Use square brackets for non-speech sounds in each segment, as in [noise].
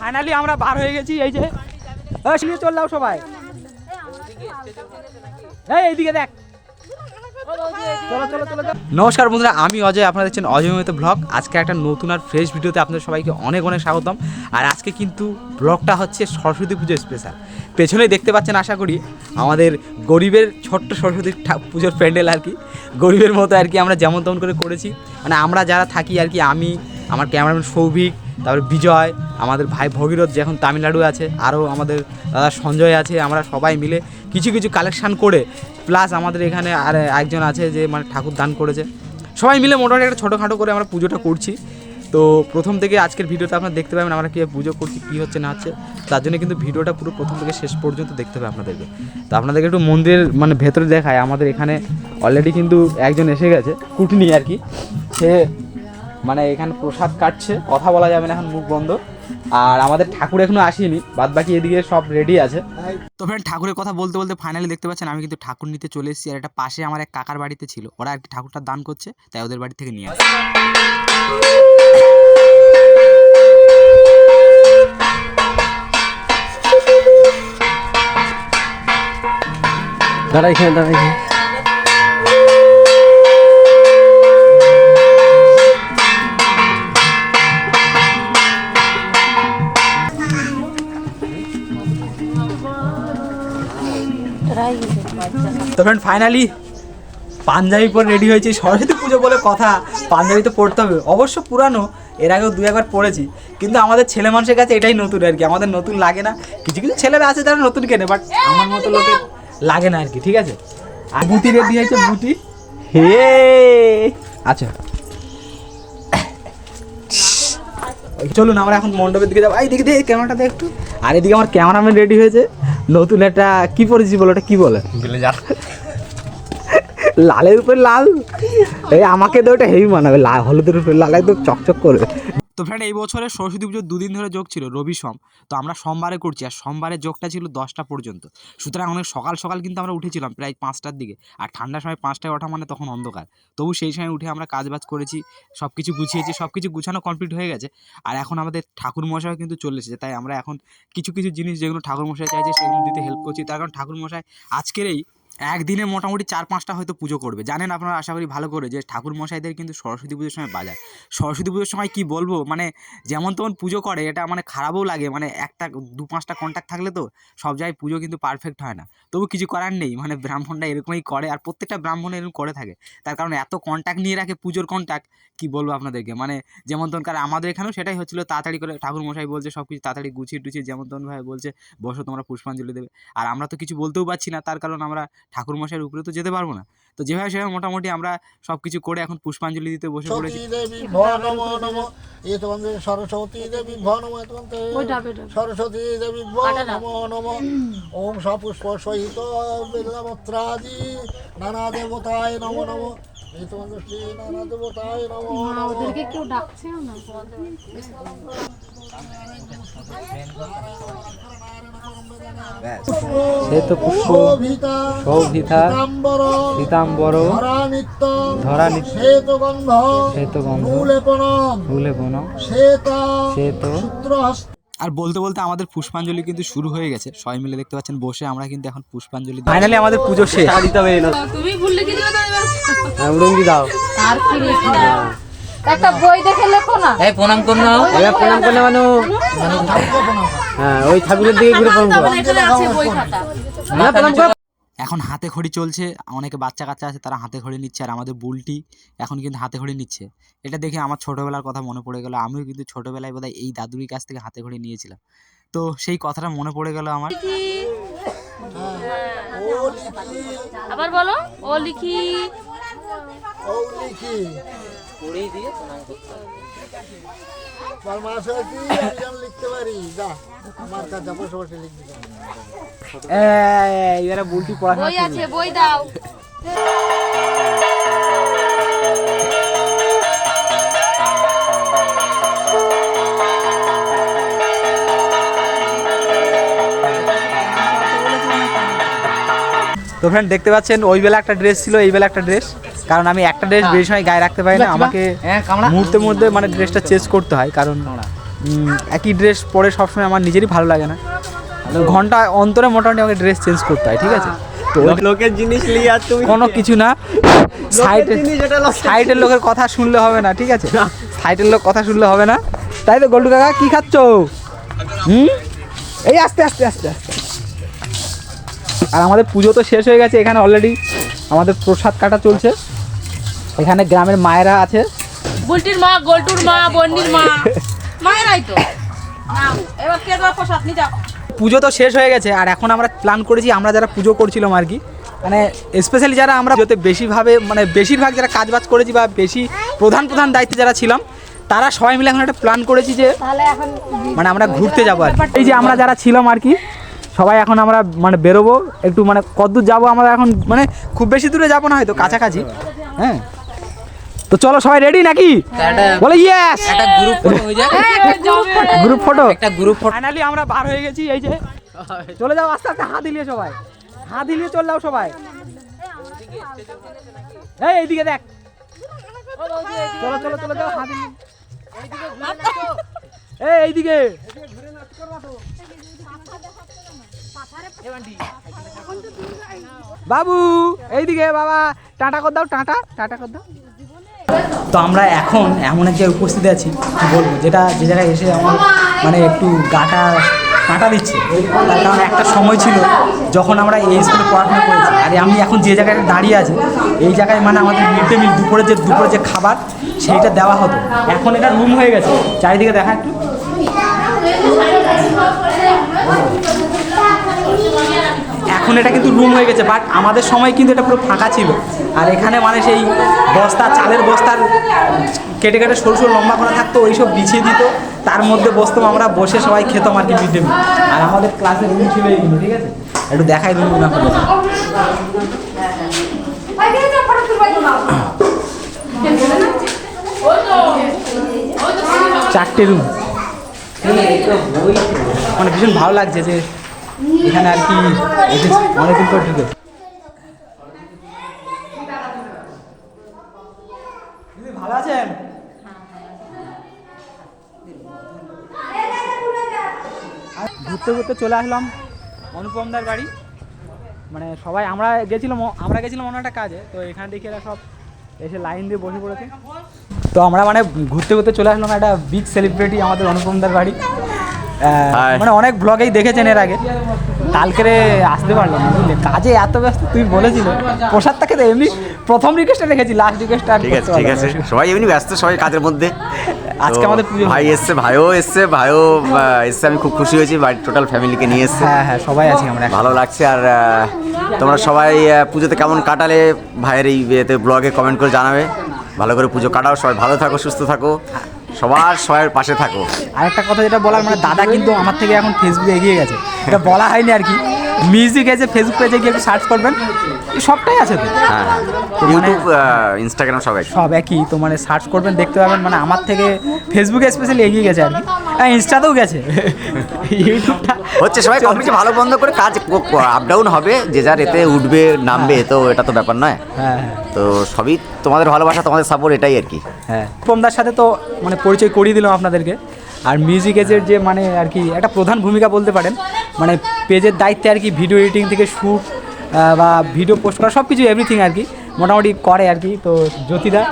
Finally আমরা বার হয়ে গেছি, এই যে। শুনিয়ে চল যাও সবাই। এই, এইদিকে দেখ। নমস্কার বন্ধুরা, আমি অজয়, আপনারা দেখছেন অজয় ব্লগ। আজকে একটা নতুন আর ফ্রেশ ভিডিওতে আপনাদের সবাইকে অনেক অনেক স্বাগতম। আর আজকে কিন্তু ব্লগটা হচ্ছে সরস্বতী পুজো স্পেশাল পেছনেই দেখতে পাচ্ছেন, আশা করি, আমাদের গরিবের ছোট্ট সরস্বতী পুজোর প্যান্ডেল আর কি। গরিবের মতো আর কি আমরা যেমন তেমন করে করেছি। মানে আমরা যারা থাকি আর কি, আমি আমার ক্যামেরাম্যান সৌভিক, তারপর বিজয়, আমাদের ভাই ভগীরথ যে এখন তামিলনাড়ু আছে, আরও আমাদের দাদা সঞ্জয় আছে, আমরা সবাই মিলে কিছু কিছু কালেকশান করে প্লাস আমাদের এখানে আর একজন আছে যে মানে ঠাকুর দান করেছে। সবাই মিলে মোটামুটি একটা ছোটোখাটো করে আমরা পুজোটা করছি। তো প্রথম থেকে আজকের ভিডিওতে আপনারা দেখতে পাবেন আমরা কীভাবে পুজো করছি, কী হচ্ছে, না হচ্ছে। তার জন্য কিন্তু ভিডিওটা পুরো প্রথম থেকে শেষ পর্যন্ত দেখতে হবে আপনাদেরকে। তো আপনাদেরকে একটু মন্দিরের মানে ভেতরে দেখায় আমাদের এখানে অলরেডি কিন্তু একজন এসে গেছে, কুটনি আর কি। সে মানে এখানে প্রসাদ কাটছে কথা বলা যাবে না এখন মুখ বন্ধ। আর আমাদের ঠাকুর এখনও আসেনি বাদ বাকি এদিকে সব রেডি আছে। তো ফ্রেন্ড ঠাকুরের কথা বলতে বলতে ফাইনালি দেখতে পাচ্ছেন আমি কিন্তু ঠাকুর নিতে চলে এসেছি আর এটা পাশে আমার এক কাকার বাড়িতে ছিল। ওরা আর কি ঠাকুরটা দান করছে তাই ওদের বাড়ি থেকে নিয়ে আসে দাঁড়া এখানে দাঁড়া এখানে। তো ফ্রেন্ড ফাইনালি পাঞ্জাবি পরে রেডি হয়েছি। সরস্বতী পুজো বলে কথা, পাঞ্জাবি তো পড়তে হবে। অবশ্য পুরানো, এর আগেও দু একবার পড়েছি কিন্তু আমাদের ছেলে মানুষের কাছে এটাই নতুন আর কি। আমাদের নতুন লাগে না। কিছু কিছু ছেলেরা আছে তারা নতুন কেনে বাট আমার মতো লোকে লাগে না আর কি, ঠিক আছে? আর বুটি রেডি হয়েছে, বুটি। হে! আচ্ছা। চলুন, আমরা এখন মণ্ডপের দিকে যাব। এই দিকে দিয়ে ক্যামেরাটা দেখ একটু। আর এদিকে আমার ক্যামেরাম্যান রেডি হয়েছে। নতুন একটা কি পরেছি বলো ওটা কি বলে? লালের উপরে লাল? এই আমাকে তো ওটা হেভি মানাবে। লাল হলুদের উপরে লাল একদম চকচক করবে। তো ফ্রেন্ড এই বছরে সরস্বতী পুজোর দুদিন ধরে যোগ ছিল, রবি সোম। তো আমরা সোমবারে করছি, আর সোমবারের যোগটা ছিল দশটা পর্যন্ত। সুতরাং অনেক সকাল সকাল কিন্তু আমরা উঠেছিলাম প্রায় পাঁচটার দিকে, আর ঠান্ডার সময় পাঁচটায় ওঠা মানে তখন অন্ধকার। তবু সেই সময় উঠে আমরা কাজবাজ করেছি সব কিছু গুছিয়েছি সব কিছু গুছানো কমপ্লিট হয়ে গেছে, আর এখন আমাদের ঠাকুর মশাই কিন্তু চলে এসেছে। তাই আমরা এখন কিছু কিছু জিনিস যেগুলো ঠাকুর মশাই চাইছে সেগুলো দিতে হেল্প করছি। তার কারণ ঠাকুর মশাই আজকের এই একদিনে মোটামুটি চার পাঁচটা হয়তো পুজো করবে। জানেন আপনারা, আশা করি ভালো করে, যে ঠাকুর মশাইদের কিন্তু সরস্বতী পুজোর সময় বাজার। সরস্বতী পুজোর সময় কি বলব? মানে যেমন তেমন পুজো করে, এটা মানে খারাপও লাগে। মানে একটা, দু পাঁচটা কন্ট্যাক্ট থাকলে তো সব জায়গায় পুজো কিন্তু পারফেক্ট হয় না। তবু কিছু করার নেই। মানে ব্রাহ্মণরা এরকমই করে, আর প্রত্যেকটা ব্রাহ্মণ এরকম করে থাকে। তার কারণ এত কন্ট্যাক্ট নিয়ে রাখে পুজোর কন্ট্যাক্ট কি বলব আপনাদেরকে? মানে যেমন তেমন কারণ আমাদের এখানেও সেটাই হচ্ছিল, তাড়াতাড়ি করে ঠাকুর মশাই বলছে সব কিছু তাড়াতাড়ি গুছিয়ে টুছিয়ে, যেমন তেমনভাবে বলছে, বসো তোমরা পুষ্পাঞ্জলি দেবে। আর আমরা তো কিছু বলতেও পারছি না, তার কারণ আমরা ঠাকুর মশাইয়ের উপরে তো যেতে পারব না। তো যেভাবে সেভাবে মোটামুটি আমরা সব কিছু করে এখন পুষ্পাঞ্জলি দিতে বসে পড়েছি। সরস্বতী দেবী সরস্বতী দেবী ভ নম সরস্বতী দেবী ভ নম নম। ওম সপুষ্প সহিত বিল্লপত্রাদি নানা দেবতায় নম নম। এই তোমাদের শ্রী নানা দেবতায় নম নম। ওদেরকে কেউ ডাকছেও না। পুষ্প ধরা নিত্য। শ্বেতগন্ধ শ্বেত শ্বেত আর বলতে বলতে আমাদের পুষ্পাঞ্জলি কিন্তু শুরু হয়ে গেছে। সবাই মিলে দেখতে পাচ্ছেন বসে আমরা কিন্তু এখন পুষ্পাঞ্জলি ফাইনালি আমাদের পুজো শেষ। দিতে হবে না তুমি ভুললে কি দিলে হ্যাঁ, দাও? একটা বই দেখে লেখো না। এবার প্রণাম করলে মানে হ্যাঁ ওই ঠাকুরের দিকে ঘুরে প্রণাম করো। এখানে আছে বই খাতা হ্যাঁ প্রণাম করো। এখন হাতে খড়ি চলছে অনেকে বাচ্চা কাচ্চা আছে তারা হাতে খড়ি নিচ্ছে আর আমাদের বুলটি এখন কিন্তু হাতে খড়ি নিচ্ছে। এটা দেখে আমার ছোটোবেলার কথা মনে পড়ে গেল আমিও কিন্তু ছোটোবেলায় বোধহয় এই দাদুরির কাছ থেকে হাতে খড়ি নিয়েছিলাম। তো সেই কথাটা মনে পড়ে গেল আমার। আবার বলো ও লিখি। ও লিখি। তোমার মা সবাই কি? আমি লিখতে পারি। যা আমার কাছে বসে বসে লিখবি। এবারে বুলটি পড়াশোনা বই আছে বই দাও। তো ফ্রেন্ড দেখতে পাচ্ছেন ওই বেলা একটা ড্রেস ছিল এই বেলা একটা ড্রেস কারণ আমি একটা ড্রেস বেশি সময় গায়ে রাখতে পারি না আমাকে হ্যাঁ মুহূর্তের মধ্যে মানে ড্রেসটা চেঞ্জ করতে হয় কারণ একই ড্রেস পরে সবসময় আমার নিজেরই ভালো লাগে না। ঘণ্টা অন্তরে মোটামুটি আমাকে ড্রেস চেঞ্জ করতে হয় ঠিক আছে? তো লোকের জিনিস লিয়ে আর তুমি কোনো কিছু না। সাইডের লোকের কথা শুনলে হবে না ঠিক আছে? সাইটের লোক কথা শুনলে হবে না। তাই তো গোল্ডু কাকা কি খাচ্ছ? হুম? এই আস্তে আস্তে আস্তে আস্তে। আর আমাদের পুজো তো শেষ হয়ে গেছে এখানে অলরেডি আমাদের প্রসাদ কাটা চলছে। এখানে গ্রামের মায়েরা আছে। বুলটির মা গোলটুর মা বন্ডির মা। [laughs] মায়েরাই তো। নাও, এবার কে দেওয়া প্রসাদ? নিয়ে যাও। পুজো তো শেষ হয়ে গেছে আর এখন আমরা প্ল্যান করেছি আমরা যারা পুজো করছিলাম আর কি মানে স্পেশালি যারা আমরা পুজোতে বেশিভাবে মানে বেশিরভাগ যারা কাজবাজ করেছি বা বেশি প্রধান প্রধান দায়িত্বে যারা ছিলাম তারা সবাই মিলে এখন একটা প্ল্যান করেছি যে মানে আমরা ঘুরতে যাব আর এই যে আমরা যারা ছিলাম আর কি সবাই এখন আমরা মানে বেরোবো একটু মানে কতদূর যাব আমরা এখন মানে খুব বেশি দূরে যাব না হয়তো কাছাকাছি। হ্যাঁ। তো চলো সবাই রেডি নাকি? বলে ইয়েস একটা গ্রুপ ফটো হয়ে যায় গ্রুপ ফটো একটা গ্রুপ ফটো ফাইনালি আমরা বার হয়ে গেছি এই যে। চলে যাও আস্তে আস্তে হাত দিলিয়ে সবাই। হাত দিলিয়ে চল যাও সবাই। এই এইদিকে দেখ। চলো চলো চলে যাও হাত দিলিয়ে এই এইদিকে। বাবু এইদিকে বাবা। টাটা কর দাও টাটা টাটা কর দাও। তো আমরা এখন এমন এক জায়গায় উপস্থিত আছি বলব, যেটা, যে জায়গায় এসে আমার মানে একটু গাটা, কাঁটা দিচ্ছে। তার কারণ একটা সময় ছিল যখন আমরা এই স্কুলে পড়াশোনা করেছি। আর আমি এখন যে জায়গায় দাঁড়িয়ে আছি, এই জায়গায় মানে আমাদের মিড ডে মিল দুপুরে যে দুপুরে যে খাবার, সেইটা দেওয়া হতো। এখন এটা রুম হয়ে গেছে। চারিদিকে দেখা একটু। এখন এটা কিন্তু রুম হয়ে গেছে বাট আমাদের সময় কিন্তু এটা পুরো ফাঁকা ছিল। আর এখানে মানে সেই বস্তা, চালের বস্তার কেটে কেটে সরু সরু লম্বা করা থাকতো, ওইসব বিছিয়ে দিত। তার মধ্যে বসতাম আমরা, বসে সবাই খেতাম আর কি মিড ডে মিল আর আমাদের ক্লাসের রুম ছিল এইগুলো ঠিক আছে? একটু দেখাই রুমগুলো আপনাদের চারটে রুম মানে ভীষণ ভালো লাগছে যে এখানে আর কি অনেকদিন পর ঢুকে। ভালো আছেন? ঘুরতে ঘুরতে চলে আসলাম অনুপমদার বাড়ি। মানে সবাই, আমরা গেছিলাম আমরা গেছিলাম অন্য একটা কাজে, তো এখানে দেখি এরা সব এসে লাইন দিয়ে বসে পড়েছে। তো আমরা মানে ঘুরতে ঘুরতে চলে আসলাম, একটা বিগ সেলিব্রিটি আমাদের অনুপমদার বাড়ি। মানে অনেক ব্লগেই দেখেছেন এর আগে। কালকেরে আসতে পারলাম বুঝলে কাজে এত ব্যস্ত তুই বলেছিল। প্রসাদটাকে তো এমনি প্রথম রিকোয়েস্টটা রেখেছি লাস্ট রিকোয়েস্টটা ঠিক আছে ঠিক আছে। সবাই এমনি ব্যস্ত সবাই কাজের মধ্যে। আজকে আমাদের পুজো ভাই এসছে ভাইও এসছে ভাইও এসছে। আমি খুব খুশি হয়েছি বাড়ির টোটাল ফ্যামিলিকে নিয়ে এসছে। হ্যাঁ হ্যাঁ সবাই আছি আমরা। ভালো লাগছে আর তোমরা সবাই পুজোতে কেমন কাটালে ভাইয়ের এই ইয়েতে ব্লগে কমেন্ট করে জানাবে। ভালো করে পুজো কাটাও সবাই ভালো থাকো সুস্থ থাকো। সবার সবার পাশে থাকো। আরেকটা কথা যেটা বলার মানে দাদা কিন্তু আমার থেকে এখন ফেসবুকে এগিয়ে গেছে। এটা বলা হয়নি আর কি। মিউজিক এসে ফেসবুক পেজে গিয়ে একটু সার্চ করবেন। সবটাই আছে তো। হ্যাঁ হ্যাঁ। তো মানে- ইউটিউব ইনস্টাগ্রাম সবাই সব একই। তো মানে সার্চ করবেন দেখতে পাবেন। মানে আমার থেকে ফেসবুকে স্পেশালি এগিয়ে গেছে আর কি। হ্যাঁ ইনস্টাতেও গেছে। ইউটিউবটা হচ্ছে সবাই কম বেশি ভালো বন্ধ করে কাজ আপ ডাউন হবে। যে যার এতে উঠবে নামবে তো এটা তো ব্যাপার নয়। হ্যাঁ হ্যাঁ। তো সবই তোমাদের ভালোবাসা তোমাদের সাপোর্ট এটাই আর কি। হ্যাঁ। পমদার সাথে তো মানে পরিচয় করিয়ে দিলাম আপনাদেরকে। আর মিউজিক এজের যে মানে আর কি একটা প্রধান ভূমিকা বলতে পারেন মানে পেজের দায়িত্বে আর কি ভিডিও এডিটিং থেকে শ্যুট বা ভিডিও পোস্ট করা সব কিছু এভরিথিং আর কি মোটামুটি করে আর কি। তো জ্যোতিদা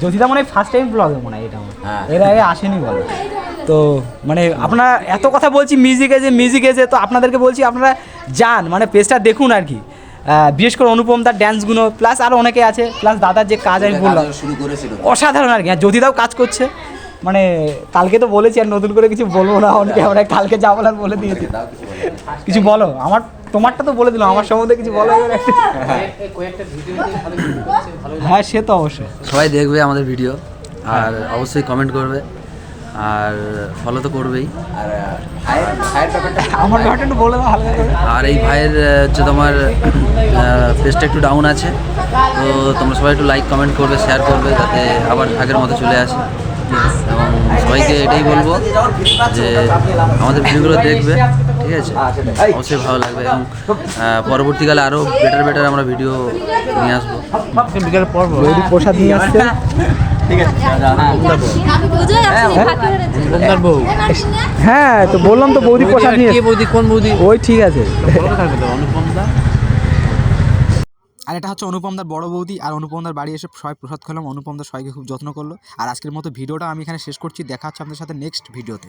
জ্যোতিদা মনে হয় ফার্স্ট টাইম ব্লগে মনে হয় এটা আমার এর আগে আসেনি বলে। তো মানে আপনারা এত কথা বলছি মিউজিক এজে মিউজিক এজে তো আপনাদেরকে বলছি আপনারা যান মানে পেজটা দেখুন আর কি। বিশেষ করে অনুপম তার ড্যান্সগুলো প্লাস আরও অনেকে আছে প্লাস দাদার যে কাজ আমি বললাম অসাধারণ আর কি। আর জ্যোতিদাও কাজ করছে। মানে কালকে তো বলেছি আর নতুন করে কিছু বলব না অনেকে আমরা কালকে যা বলার বলে দিয়েছি। কিছু বলো আমার তোমারটা তো বলে দিলাম আমার সম্বন্ধে কিছু বলো হ্যাঁ সে তো অবশ্যই। সবাই দেখবে আমাদের ভিডিও আর অবশ্যই কমেন্ট করবে আর ফলো তো করবেই। আমার ব্যাপারটা বলে দাও হালকা করে। আর এই ভাইয়ের হচ্ছে তোমার পেজটা একটু ডাউন আছে তো তোমরা সবাই একটু লাইক কমেন্ট করবে শেয়ার করবে যাতে আবার আগের মতো চলে আসে। এবং সবাইকে এটাই বলব যে আমাদের ভিডিওগুলো দেখবে ঠিক আছে? অবশ্যই ভালো লাগবে এবং পরবর্তীকালে আরও বেটার বেটার আমরা ভিডিও নিয়ে আসব। বিকেল পর প্রসাদ নিয়ে আসছে। হ্যাঁ তো বললাম তো বৌদি প্রসাদ নিয়ে বৌদি কোন বৌদি? ওই ঠিক আছে। আর এটা হচ্ছে অনুপমদার বড় বৌদি আর অনুপমদার বাড়ি এসে সবাই প্রসাদ খেলাম। অনুপমদার সবাইকে খুব যত্ন করল। আর আজকের মতো ভিডিওটা আমি এখানে শেষ করছি। দেখা হচ্ছে আপনাদের সাথে নেক্সট ভিডিওতে